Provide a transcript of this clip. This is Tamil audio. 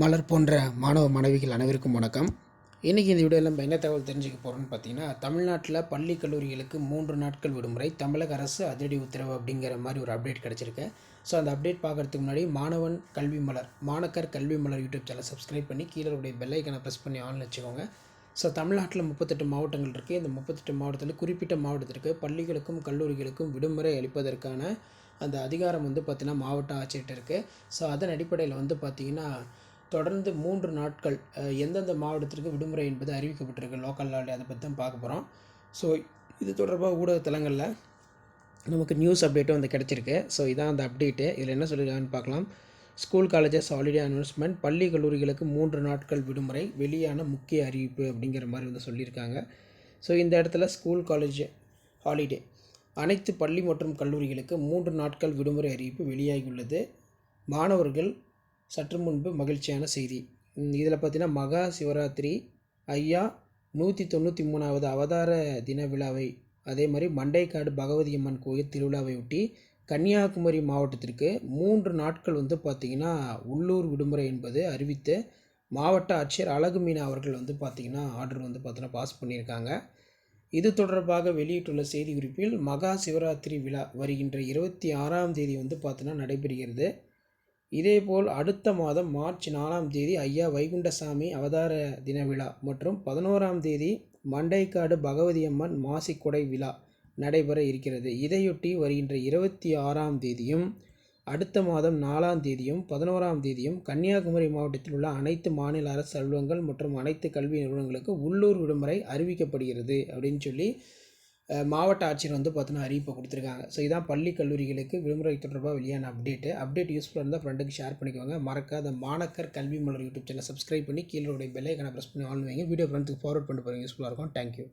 மலர் போன்ற மாணவ மாணவிகள் அனைவருக்கும் வணக்கம். இன்றைக்கி இந்த வீடியோவில் நம்ம என்ன தகவல் தெரிஞ்சுக்க போகிறோம்னு பார்த்தீங்கன்னா தமிழ்நாட்டில் பள்ளி கல்லூரிகளுக்கு மூன்று நாட்கள் விடுமுறை தமிழக அரசு அதிரடி உத்தரவு அப்படிங்கிற மாதிரி ஒரு அப்டேட் கிடச்சிருக்கு. ஸோ அந்த அப்டேட் பார்க்குறதுக்கு முன்னாடி மாணவன் கல்வி மலர் மாணக்கர் கல்வி மலர் யூடியூப் சேனல் சப்ஸ்கிரைப் பண்ணி கீழே உடைய பெல்லைக்கனை ப்ரெஸ் பண்ணி ஆன் வச்சுக்கோங்க. ஸோ தமிழ்நாட்டில் முப்பத்தெட்டு மாவட்டங்கள் இருக்குது இந்த முப்பத்தெட்டு மாவட்டத்தில் குறிப்பிட்ட மாவட்டத்திற்கு பள்ளிகளுக்கும் கல்லூரிகளுக்கும் விடுமுறை அளிப்பதற்கான அந்த அதிகாரம் வந்து பார்த்திங்கன்னா மாவட்ட ஆட்சியர்கிட்ட இருக்குது ஸோ அதன் அடிப்படையில் வந்து பார்த்திங்கன்னா தொடர்ந்து மூன்று நாட்கள் எந்தெந்த மாவட்டத்திற்கு விடுமுறை என்பது அறிவிக்கப்பட்டிருக்கு லோக்கல் லாலே அதை பற்றி தான் பார்க்க போகிறோம் ஸோ இது தொடர்பாக ஊடகத்தலங்களில் நமக்கு நியூஸ் அப்டேட்டும் வந்து கிடச்சிருக்கு. ஸோ இதான் அந்த அப்டேட்டு இதில் என்ன சொல்லியிருக்காங்கன்னு பார்க்கலாம். ஸ்கூல் காலேஜஸ் ஹாலிடே அனௌன்ஸ்மெண்ட் பள்ளி கல்லூரிகளுக்கு மூன்று நாட்கள் விடுமுறை வெளியான முக்கிய அறிவிப்பு அப்படிங்கிற மாதிரி வந்து சொல்லியிருக்காங்க. ஸோ இந்த இடத்துல ஸ்கூல் காலேஜ் ஹாலிடே அனைத்து பள்ளி மற்றும் கல்லூரிகளுக்கு மூன்று நாட்கள் விடுமுறை அறிவிப்பு வெளியாகியுள்ளது. மாணவர்கள் சற்று முன்பு மகிழ்ச்சியான செய்தி. இதில் பார்த்தீங்கன்னா மகா சிவராத்திரி ஐயா நூற்றி தொண்ணூற்றி மூணாவது அவதார தின விழாவை அதே மாதிரி மண்டைக்காடு பகவதி அம்மன் கோயில் திருவிழாவை ஒட்டி கன்னியாகுமரி மாவட்டத்திற்கு மூன்று நாட்கள் வந்து பார்த்திங்கன்னா உள்ளூர் விடுமுறை என்பது அறிவித்து மாவட்ட ஆட்சியர் அழகு மீனா அவர்கள் வந்து பார்த்திங்கன்னா ஆர்டர் வந்து பார்த்தோன்னா பாஸ் பண்ணியிருக்காங்க. இது தொடர்பாக வெளியிட்டுள்ள செய்திக்குறிப்பில் மகா சிவராத்திரி விழா வருகின்ற இருபத்தி ஆறாம் தேதி வந்து பார்த்தோன்னா நடைபெறுகிறது. இதேபோல் அடுத்த மாதம் மார்ச் நாலாம் தேதி ஐயா வைகுண்டசாமி அவதார தின விழா மற்றும் பதினோராம் தேதி மண்டைக்காடு பகவதி அம்மன் மாசிக்குடை விழா நடைபெற இருக்கிறது. இதையொட்டி வருகின்ற இருபத்தி ஆறாம் தேதியும் அடுத்த மாதம் நாலாம் தேதியும் பதினோராம் தேதியும் கன்னியாகுமரி மாவட்டத்தில் உள்ள அனைத்து மாநில அரசு அலுவலகங்கள் மற்றும் அனைத்து கல்வி நிறுவனங்களுக்கு உள்ளூர் விடுமுறை அறிவிக்கப்படுகிறது அப்படின்னு சொல்லி மாவட்ட ஆட்சியர் வந்து பார்த்தோன்னா அறிவிப்பை கொடுத்துருக்காங்க. ஸோ இதான் பள்ளி கல்லூரிகளுக்கு விடுமுறை தொடர்பாக வெளியான அப்டேட்டு அப்டேட் யூஸ்ஃபுல்லாக இருந்தால் ஃப்ரெண்டுக்கு ஷேர் பண்ணிக்கோங்க. மறக்காத மாணக்கர் கல்வி மலர் யூடியூப் சேனல் சப்ஸ்கிரைப் பண்ணி கீழே பெல்லைக்கான ப்ரெஸ் பண்ணி ஆன் வைங்க. வீடியோ ஃப்ரெண்ட்ஸுக்கு ஃபார்வர்ட் பண்ணி போகிறீங்க யூஸ்ஃபுல்லாக இருக்கும். தேங்க்யூ